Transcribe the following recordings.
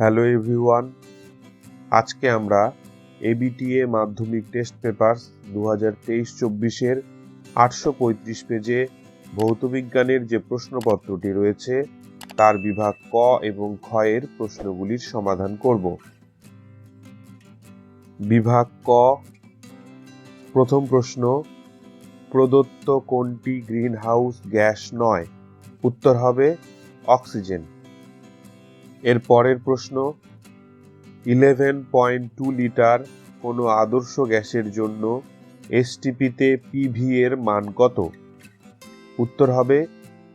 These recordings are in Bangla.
Hello everyone. আজকে আমরা এবিটিএ মাধ্যমিক টেস্ট পেপারস দু হাজার তেইশ চব্বিশের আটশো পঁয়ত্রিশ পেজে ভৌতবিজ্ঞানের যে প্রশ্নপত্রটি রয়েছে, তার বিভাগ ক এবং এর প্রশ্নগুলির সমাধান করব। বিভাগ ক, প্রথম প্রশ্ন, প্রদত্ত কোনটি গ্রিনহাউস গ্যাস নয়? উত্তর হবে, অক্সিজেন। এর পরের প্রশ্ন ইলেভেন পয়েন্ট টু লিটার কোনো আদর্শ গ্যাসের জন্য এসটিপিতে পিভি এর মান কত? উত্তর হবে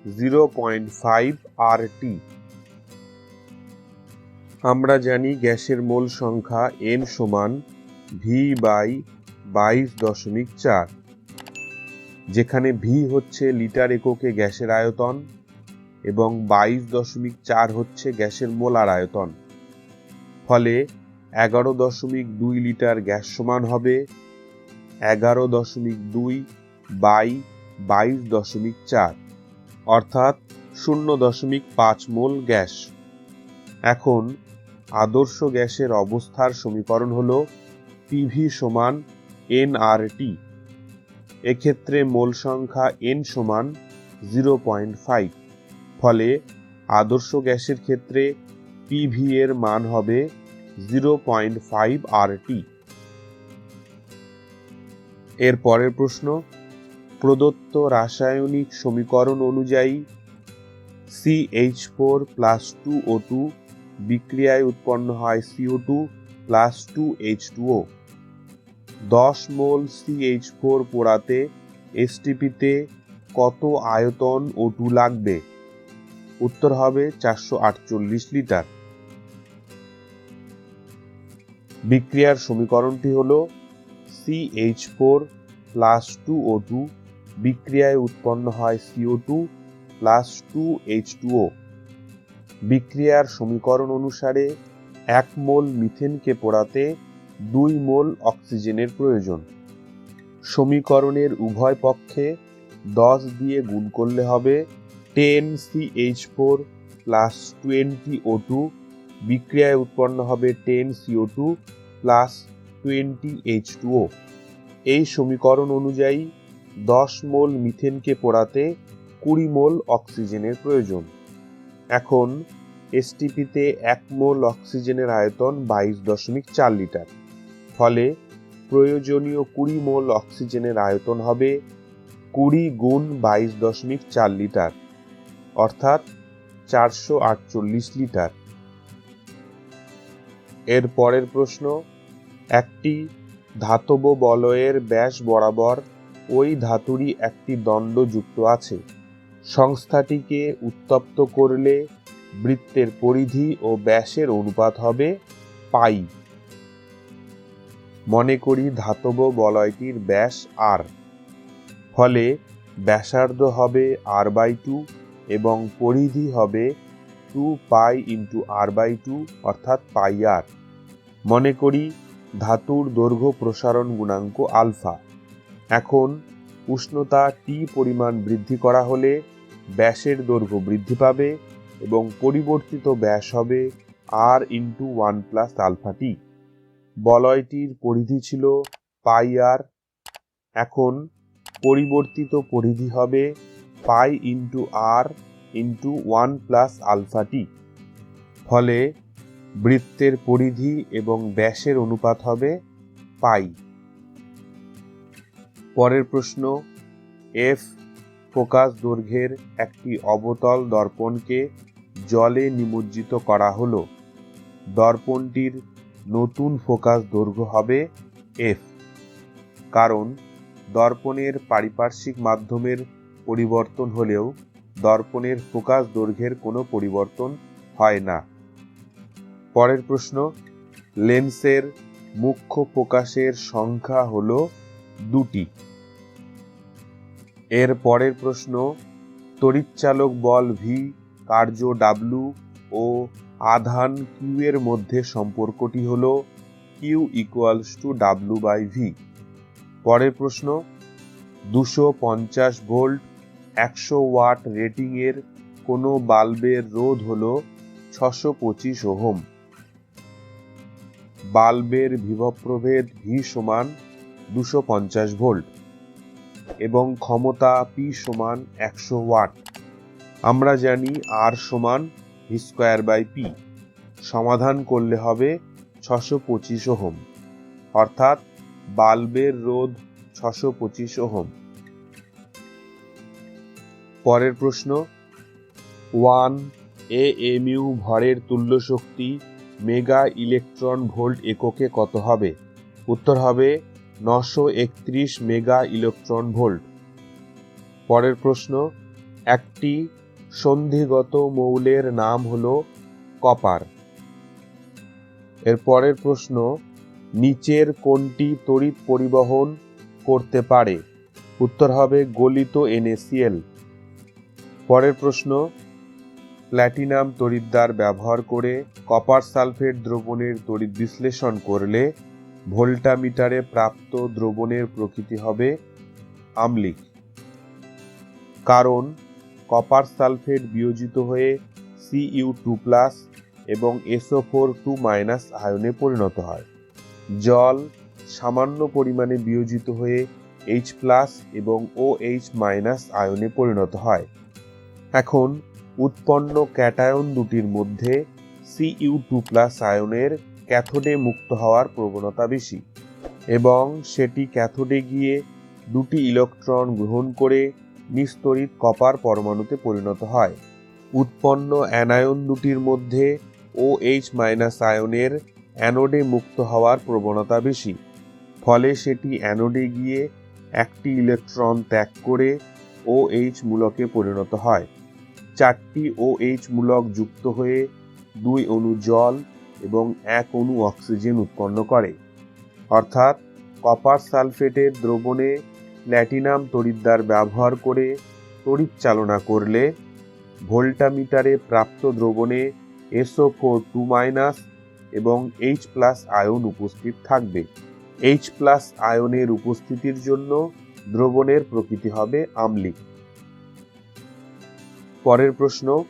zero point five R T আমরা জানি গ্যাসের মোল সংখ্যা এন সমান ভি বাই বাইশ দশমিক চার, যেখানে ভি হচ্ছে লিটার এককে গ্যাসের আয়তন। এবং বাইশ দশমিক চার হচ্ছে গ্যাসের মোলার আয়তন। ফলে এগারো দশমিক দুই লিটার গ্যাস সমান হবে। এগারো দশমিক দুই বাই বাইশ দশমিক চার, অর্থাৎ শূন্য দশমিক পাঁচ মোল গ্যাস। এখন আদর্শ গ্যাসের অবস্থার সমীকরণ হল পিভি সমান এন আর টি এক্ষেত্রে মোল সংখ্যা এন সমান জিরো পয়েন্ট ফাইভ ফলে আদর্শ গ্যাসের ক্ষেত্রে পিভি এর মান হবে zero point five R T এর পরের প্রশ্ন, প্রদত্ত রাসায়নিক সমীকরণ অনুযায়ী CH four plus two O two বিক্রিয়ায় উৎপন্ন হয় CO two plus two H two O দশ মোল সিএইচ ফোর পোড়াতে এসটিপিতে কত আয়তন ও টু লাগবে? উত্তর হবে চারশো আটচল্লিশ লিটার। বিক্রিয়ার সমীকরণটি হল CH four plus two O two বিক্রিয়ায় উৎপন্ন হয় CO two plus two H two O বিক্রিয়ার সমীকরণ অনুসারে এক মোল মিথেনকে পোড়াতে দুই মোল অক্সিজেনের প্রয়োজন। সমীকরণের উভয় পক্ষে দশ দিয়ে গুণ করলে হবে ten CH four plus twenty O two বিক্রিয়ায় উৎপন্ন হবে ten CO two plus twenty H two O এই সমীকরণ অনুযায়ী দশ মোল মিথেনকে পোড়াতে কুড়ি মোল অক্সিজেনের প্রয়োজন। এখন এসটিপিতে এক মোল অক্সিজেনের আয়তন বাইশ দশমিক চার লিটার, ফলে প্রয়োজনীয় কুড়ি মোল অক্সিজেনের আয়তন হবে কুড়ি গুণ বাইশ দশমিক চার লিটার। অর্থাৎ চারশো আটচল্লিশ লিটার। এর পরের প্রশ্ন, একটি ধাতব বলয়ের ব্যাস বরাবর ওই ধাতুরই একটি দণ্ড যুক্ত আছে। সংস্থাটিকে উত্তপ্ত করলে বৃত্তের পরিধি ও ব্যাসের অনুপাত হবে পাই। মনে করি ধাতব বলয়টির ব্যাস আর, ফলে ব্যাসার্ধ হবে আর বাই টু এবং পরিধি হবে two pi into R by two অর্থাৎ পাই আর মনে করি ধাতুর দৈর্ঘ্য প্রসারণ গুণাঙ্ক আলফা। এখন উষ্ণতা টি পরিমাণ বৃদ্ধি করা হলে ব্যাসের দৈর্ঘ্য বৃদ্ধি পাবে এবং পরিবর্তিত ব্যাস হবে R into one plus alpha T বলয়টির পরিধি ছিল পাই আর এখন পরিবর্তিত পরিধি হবে pi into R into one plus alpha T. ফলে বৃত্তের পরিধি এবং ব্যাসের অনুপাত হবে পাই। পরের প্রশ্ন এফ ফোকাস দৈর্ঘ্যের একটি অবতল দর্পণকে জলে নিমজ্জিত করা হলো। দর্পণটির নতুন ফোকাস দৈর্ঘ্য হবে এফ কারণ দর্পণের পারিপার্শ্বিক মাধ্যমের পরিবর্তন হলেও দর্পণের ফোকাস দৈর্ঘ্যের কোনো পরিবর্তন হয় না। পরের প্রশ্ন, লেন্সের মুখ্য ফোকাসের সংখ্যা হল দুটি। এর পরের প্রশ্ন, তড়িৎচালক বল ভি কার্য ডাব্লু ও আধান কিউ এর মধ্যে সম্পর্কটি হল Q equals to W by V পরের প্রশ্ন, দুশো পঞ্চাশ ভোল্ট একশো ওয়াট রেটিংয়ের কোনো বাল্বের রোধ হল ছশো পঁচিশ ওহম। বাল্বের বিভব প্রভেদ ভি সমান দুশো পঞ্চাশ ভোল্ট এবং ক্ষমতা পি সমান একশো ওয়াট। আমরা জানি আর সমান ভি স্কোয়ার বাই পি সমাধান করলে হবে ছশো পঁচিশ ওহম। অর্থাৎ বাল্বের রোধ ছশো পঁচিশ ওহম। পরের প্রশ্ন, ওয়ান এ এম ইউ ভরের তুল্য শক্তি মেগা ইলেকট্রন ভোল্ট এককে কত হবে? উত্তর হবে, নশো একত্রিশ মেগা ইলেকট্রন ভোল্ট। পরের প্রশ্ন, একটি সন্ধিগত মৌলের নাম হল কপার। এর পরের প্রশ্ন, নিচের কোনটি তড়িৎ পরিবহন করতে পারে? উত্তর হবে, গলিত এনএসিএল। পরের প্রশ্ন, প্ল্যাটিনাম তড়িৎদ্বার ব্যবহার করে কপার সালফেট দ্রবণের তড়িৎ বিশ্লেষণ করলে ভোল্টামিটারে প্রাপ্ত দ্রবণের প্রকৃতি হবে আম্লিক। কারণ, কপার সালফেট বিয়োজিত হয়ে সিইউ টু প্লাস এবং এসও ফোর টু মাইনাস আয়নে পরিণত হয়। জল সামান্য পরিমাণে বিয়োজিত হয়ে এইচ প্লাস এবং ও এইচ মাইনাস আয়নে পরিণত হয়। এখন উৎপন্ন ক্যাটায়ন দুটির মধ্যে সিইউ টু প্লাস আয়নের ক্যাথোডে মুক্ত হওয়ার প্রবণতা বেশি এবং সেটি ক্যাথোডে গিয়ে দুটি ইলেকট্রন গ্রহণ করে নিস্তরিত কপার পরমাণুতে পরিণত হয়। উৎপন্ন অ্যানায়ন দুটির মধ্যে ও এইচ মাইনাস আয়নের অ্যানোডে মুক্ত হওয়ার প্রবণতা বেশি, ফলে সেটি অ্যানোডে গিয়ে একটি ইলেকট্রন ত্যাগ করে ও এইচ মূলকে পরিণত হয়। চারটি ও এইচ মূলক যুক্ত হয়ে দুই অণু জল এবং এক অণু অক্সিজেন উৎপন্ন করে। অর্থাৎ কপার সালফেটের দ্রবণে প্ল্যাটিনাম তড়িৎদ্বার ব্যবহার করে তড়িৎ চালনা করলে ভোল্টামিটারে প্রাপ্ত দ্রবণে এসও ফোর টু মাইনাস এবং এইচ প্লাস আয়ন উপস্থিত থাকবে। এইচ প্লাস আয়নের উপস্থিতির জন্য দ্রবণের প্রকৃতি হবে আম্লিক। পরের প্রশ্ন,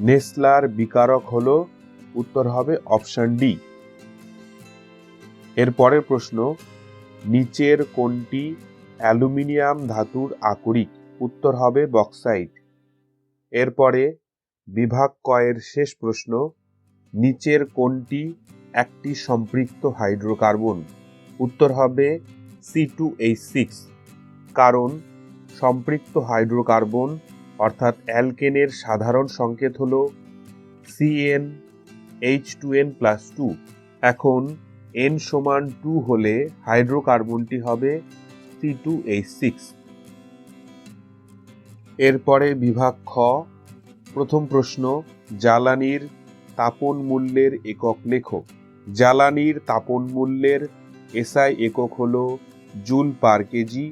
নেসলার বিকারক হল, উত্তর হবে অপশন ডি। এর পরের প্রশ্ন, নিচের কোনটি অ্যালুমিনিয়াম ধাতুর আকরিক? উত্তর হবে বক্সাইট। এরপরে বিভাগ কয়ের শেষ প্রশ্ন, নিচের কোনটি একটি সম্পৃক্ত হাইড্রোকার্বন? উত্তর হবে সি টু এইচ সিক্স। কারণ, সম্পৃক্ত হাইড্রোকার্বন অর্থাৎ অ্যালকেনের সাধারণ সংকেত হল CN H two N plus two এখন এন সমান টু হলে হাইড্রোকার্বনটি হবে সি টু এইচ সিক্স এরপরে বিভাগ খ, প্রথম প্রশ্ন, জ্বালানির তাপন মূল্যের একক লেখো। জ্বালানির তাপন মূল্যের এসআই একক হল জুল পার কেজি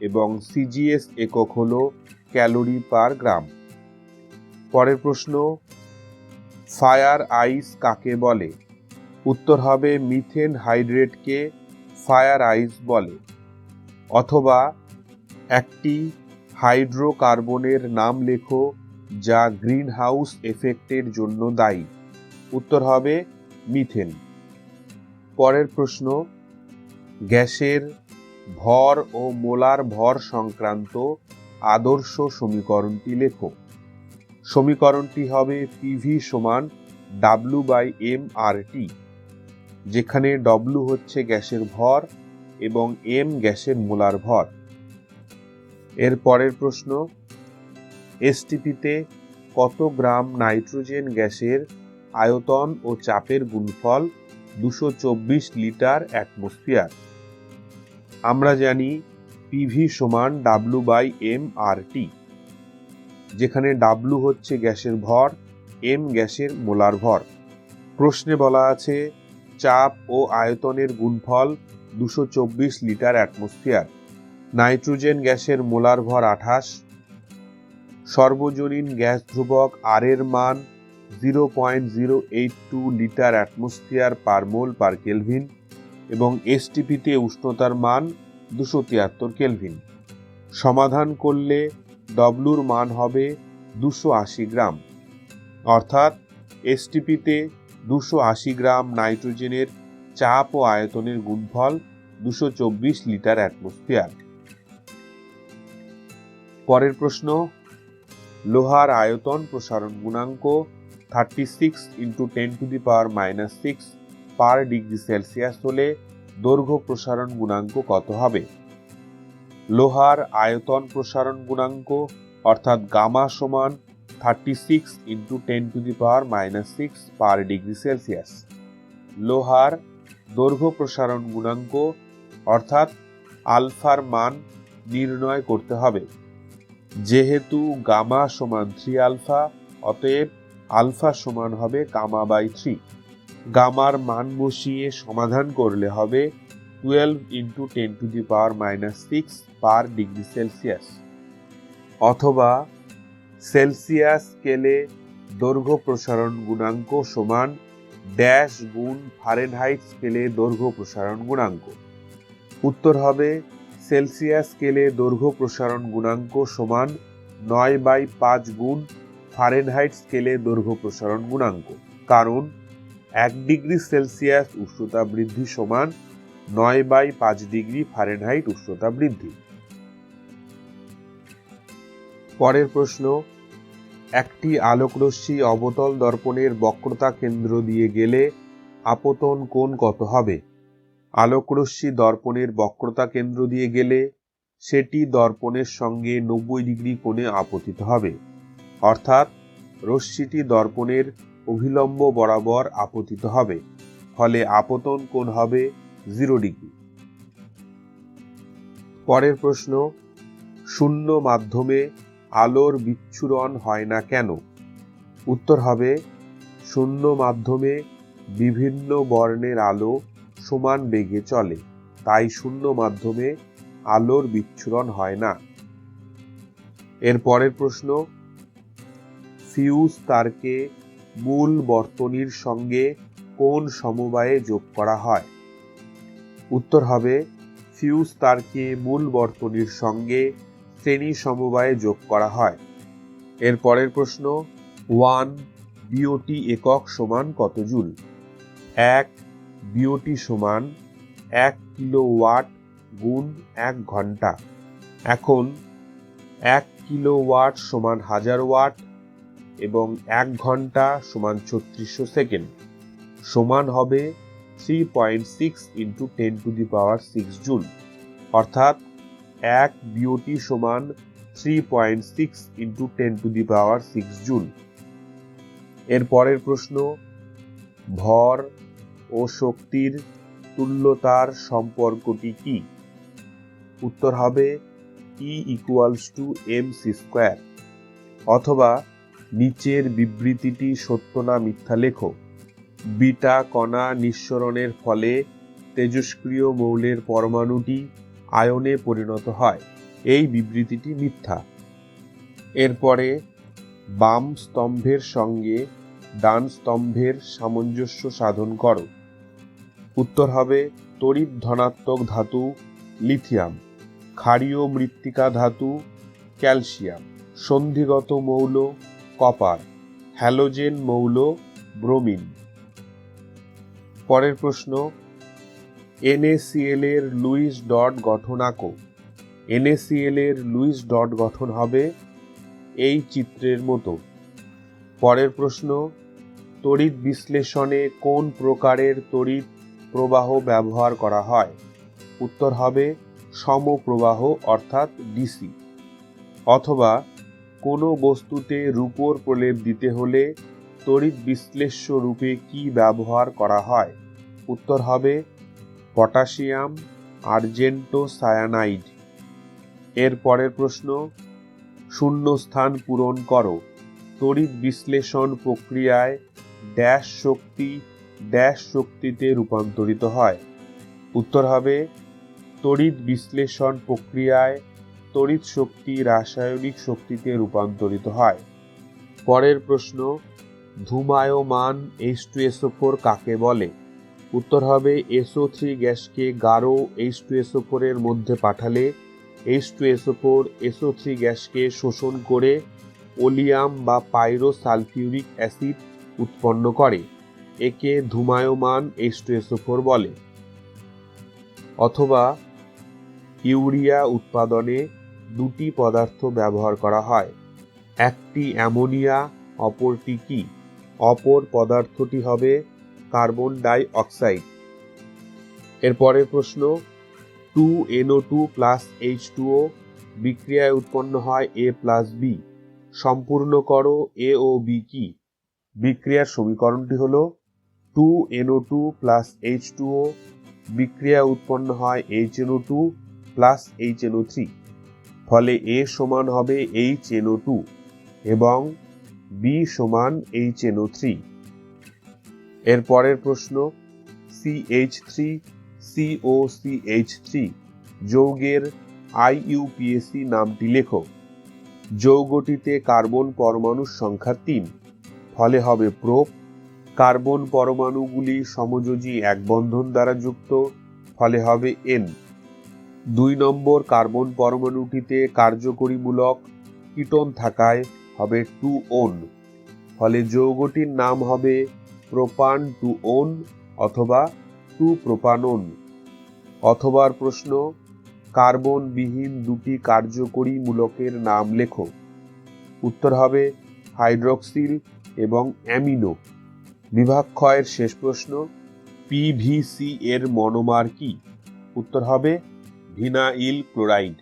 এবং সিজিএস একক হল ক্যালোরি পার গ্রাম। পরের প্রশ্ন, ফায়ার আইস কাকে বলে? উত্তর হবে মিথেন হাইড্রেটকে ফায়ার আইস বলে, অথবা একটি হাইড্রোকার্বনের নাম লেখো যা গ্রিন হাউস এফেক্টের জন্য দায়ী। উত্তর হবে মিথেন। পরের প্রশ্ন, গ্যাসের ভর ও মোলার ভর সংক্রান্ত আদর্শ সমীকরণটি লেখো। সমীকরণটি হবে পিভি সমান W by M R T যেখানে ডব্লু হচ্ছে গ্যাসের ভর এবং এম গ্যাসের মোলার ভর। এর পরের প্রশ্ন এসটিপিতে কত গ্রাম নাইট্রোজেন গ্যাসের আয়তন ও চাপের গুণফল দুশো লিটার অ্যাটমসফিয়ার? আমরা জানি পিভি সমান W by M R T যেখানে ডাব্লু হচ্ছে গ্যাসের ভর এম গ্যাসের মোলার ভর। প্রশ্নে বলা আছে, চাপ ও আয়তনের গুণফল দুশো চব্বিশ লিটার অ্যাটমসফিয়ার নাইট্রোজেন গ্যাসের মোলার ভর আঠাশ, সর্বজনীন গ্যাস ধ্রুবক আর এর মান zero point zero eight two litre atmosphere per mole per kelvin এবং এসটিপিতে উষ্ণতার মান দুশো তিয়াত্তর কেলভিন। সমাধান করলে ডব্লুর মান হবে দুশো আশি গ্রাম। অর্থাৎ এসটিপিতে দুশো আশি গ্রাম নাইট্রোজেনের চাপ ও আয়তনের গুণফল দুশো চব্বিশ লিটার অ্যাটমসফিয়ার। পরের প্রশ্ন, লোহার আয়তন প্রসারণ গুণাঙ্ক thirty six into ten to the power minus six per degree celsius হলে দৈর্ঘ্য প্রসারণ গুণাঙ্ক কত হবে? লোহার আয়তন প্রসারণ গুণাঙ্ক, অর্থাৎ গামা সমান thirty six into ten to the power minus six per degree celsius লোহার দৈর্ঘ্য প্রসারণ গুণাঙ্ক, অর্থাৎ আলফার মান নির্ণয় করতে হবে। যেহেতু গামা সমান থ্রি আলফা অতএব আলফা সমান হবে কামা বাই থ্রি গামার মান বসিয়ে সমাধান করলে হবে twelve into ten to the power minus six per degree celsius অথবা সেলসিয়াস স্কেলে দৈর্ঘ্য প্রসারণ গুণাঙ্ক সমান ড্যাশ গুণ ফারেনহাইট স্কেলে দৈর্ঘ্য প্রসারণ গুণাঙ্ক। উত্তর হবে সেলসিয়াস স্কেলে দৈর্ঘ্য প্রসারণ গুণাঙ্ক সমান নয় বাই পাঁচ গুণ ফারেনহাইট স্কেলে দৈর্ঘ্য প্রসারণ গুণাঙ্ক। কারণ এক ডিগ্রি সেলসিয়াস উষ্ণতা বৃদ্ধি সমান নয় বাই পাঁচ ডিগ্রি ফারেনহাইট উষ্ণতা বৃদ্ধি। পরের প্রশ্ন, একটি আলোকরশ্মি অবতল দর্পণের বক্রতা কেন্দ্র দিয়ে গেলে আপতন কোণ কত হবে? আলোকরশ্মি দর্পণের বক্রতা কেন্দ্র দিয়ে গেলে সেটি দর্পণের সঙ্গে নব্বই ডিগ্রি কোণে আপতিত হবে। অর্থাৎ রশ্মিটি দর্পণের অভিলম্ব বরাবর আপতিত হবে। ফলে আপতন কোণ হবে জিরো ডিগ্রি। পরের প্রশ্ন, শূন্য মাধ্যমে আলোর বিচ্ছুরণ হয় না কেন? উত্তর হবে, শূন্য মাধ্যমে বিভিন্ন বর্ণের আলো সমান বেগে চলে, তাই শূন্য মাধ্যমে আলোর বিচ্ছুরণ হয় না। এর পরের প্রশ্ন, ফিউজ তারকে মূল বর্তনীর সঙ্গে কোন সমবায়ে যোগ করা হয়? উত্তর হবে, ফিউজ তারকে মূল বর্তনীর সঙ্গে শ্রেণি সমবায়ে যোগ করা হয়। এর পরের প্রশ্ন, ওয়ান বিওটি একক সমান কত জুল? এক বিওটি সমান এক কিলো ওয়াট গুণ এক ঘণ্টা। এখন এক কিলো ওয়াট সমান হাজার ওয়াট এবং এক ঘণ্টা সমান ছত্রিশশো সেকেন্ড। সমান হবে three point six into ten to the power six joule অর্থাৎ এক বিওটি সমান three point six into ten to the power six joule এর পরের প্রশ্ন, ভর ও শক্তির তুল্যতার সম্পর্কটি কি? উত্তর হবে E equals to M C square অথবা নিচের বিবৃতিটি সত্য না মিথ্যা লেখো। বিটা কণা নিঃসরণের ফলে তেজস্ক্রিয় মৌলের পরমাণুটি আয়নে পরিণত হয়। এই বিবৃতিটি মিথ্যা। এরপরে বাম স্তম্ভের সঙ্গে ডান স্তম্ভের সামঞ্জস্য সাধন করো। উত্তর হবে তড়িৎ ধনাত্মক ধাতু লিথিয়াম, ক্ষারীয় মৃত্তিকা ধাতু ক্যালসিয়াম। সন্ধিগত মৌল কপার, হ্যালোজেন মৌল ব্রোমিন। পরের প্রশ্ন, এনএসিএল এর লুইস ডট গঠন আঁকো। এনএসিএল এর লুইস ডট গঠন হবে এই চিত্রের মতো। পরের প্রশ্ন, তড়িৎ বিশ্লেষণে কোন প্রকারের তড়িৎ প্রবাহ ব্যবহার করা হয়? উত্তর হবে সমপ্রবাহ অর্থাৎ ডিসি। অথবা কোনো বস্তুতে রূপোর প্রলেপ দিতে হলে তড়িৎ বিশ্লেষ্য রূপে কি ব্যবহার করা হয়? উত্তর হবে, পটাশিয়াম, আর্জেন্টো সায়ানাইড। এর পরের প্রশ্ন, শূন্যস্থান পূরণ করো। তড়িৎ বিশ্লেষণ প্রক্রিয়ায় ড্যাশ শক্তি ড্যাশ শক্তিতে রূপান্তরিত হয়। উত্তর হবে, তড়িৎ বিশ্লেষণ প্রক্রিয়ায় তড়িৎ শক্তি রাসায়নিক শক্তিতে রূপান্তরিত হয়। পরের প্রশ্ন, ধূমায়মান এইচ টু এসও ফোর কাকে বলে? উত্তর হবে এসও থ্রি গ্যাসকে গাঢ় এইচ টু এসও ফোরের মধ্যে পাঠালে H two SO four SO three গ্যাসকে শোষণ করে ওলিয়াম বা পাইরো সালফিউরিক অ্যাসিড উৎপন্ন করে, একে ধুমায়মান এইচ টু এসও ফোর বলে। অথবা, ইউরিয়া উৎপাদনে দুটি পদার্থ ব্যবহার করা হয়। একটি অ্যামোনিয়া, অপরটি কি? অপর পদার্থটি হবে কার্বন ডাই অক্সাইড এর পরের প্রশ্ন, two NO two plus H two O বিক্রিয়ায় উৎপন্ন হয় এ প্লাস বি। সম্পূর্ণ করো এ ও বি কি? বিক্রিয়ার সমীকরণটি হল, two NO two plus H two O বিক্রিয়া উৎপন্ন হয় H NO two plus H NO three. ফলে এ সমান হবে এইচ এনও টু এবং বি সমান এইচ এনও থ্রি। এর পরের প্রশ্ন CH three CO CH three যৌগের আইইউপিএসি নামটি লেখো। যৌগটিতে কার্বন পরমাণুর সংখ্যা তিন, ফলে হবে প্রোপ। কার্বন পরমাণুগুলি সমযোজী এক বন্ধন দ্বারা যুক্ত, ফলে হবে এন দুই নম্বর কার্বন পরমাণুটিতে কার্যকরীমূলক কিটোন থাকায় হবে টু ওন ফলে যৌগটির নাম হবে প্রোপান টু ওন অথবা টু প্রোপানন অথবার প্রশ্ন, কার্বনবিহীন দুটি কার্যকরী মূলকের নাম লেখো। উত্তর হবে হাইড্রক্সিল এবং অ্যামিনো। বিভাগ ক্ষয়ের শেষ প্রশ্ন পিভিসি এর মনোমার কি? উত্তর হবে ভিনাইল ক্লোরাইড।